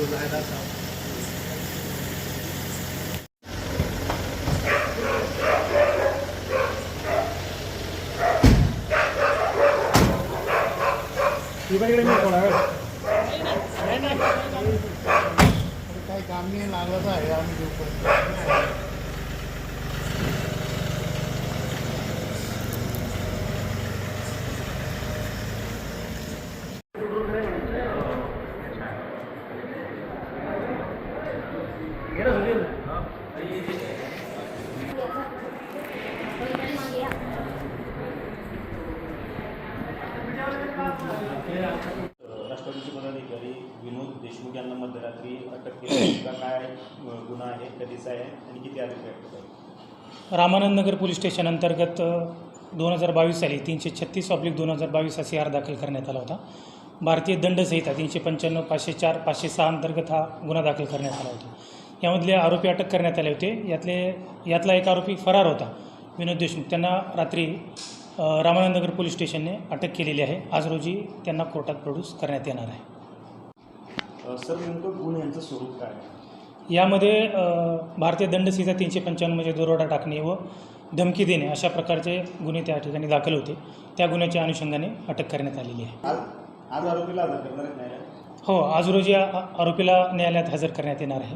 जायला सांग इकडे मी थोडा वेळ काही काम नाही लागलं तर आहे आम्ही राष्ट्रवादीचे पदाधिकारी विनोद देशमुख यांना मध्यरात्री अटक केली काय गुन्हा आहे कधीचा आहे आणि किती अधिक रामानंद नगर पोलीस स्टेशन अंतर्गत दोन हजार बावीस साली तीनशे छत्तीस ऑब्लिक दोन हजार बावीस असे आर दाखल करण्यात आला होता. भारतीय दंडसंहिता तीनशे पंच्याण्णव पाचशे चार पाचशे सहा अंतर्गत हा गुन्हा दाखल करण्यात आला होता. यामधले आरोपी अटक करण्यात आले होते. यातले यातला एक आरोपी फरार होता विनोद देशमुख. त्यांना रात्री अ, रामानंद नगर पोलीस स्टेशनने अटक केलेली आहे. आज रोजी त्यांना कोर्टात प्रोड्यूस करण्यात येणार आहे. सर नेमकं गुन्ह्यांचं स्वरूप काय यामध्ये भारतीय दंडसंहिता तीनशे पंचावन्न म्हणजे दरोडा टाकणे व धमकी देणे अशा प्रकारचे गुन्हे त्या ठिकाणी दाखल होते. त्या गुन्ह्याच्या अनुषंगाने अटक करण्यात आलेली आहे. आज आरोपीला हो आज रोजी आरोपीला न्यायालयात हजर करण्यात येणार आहे.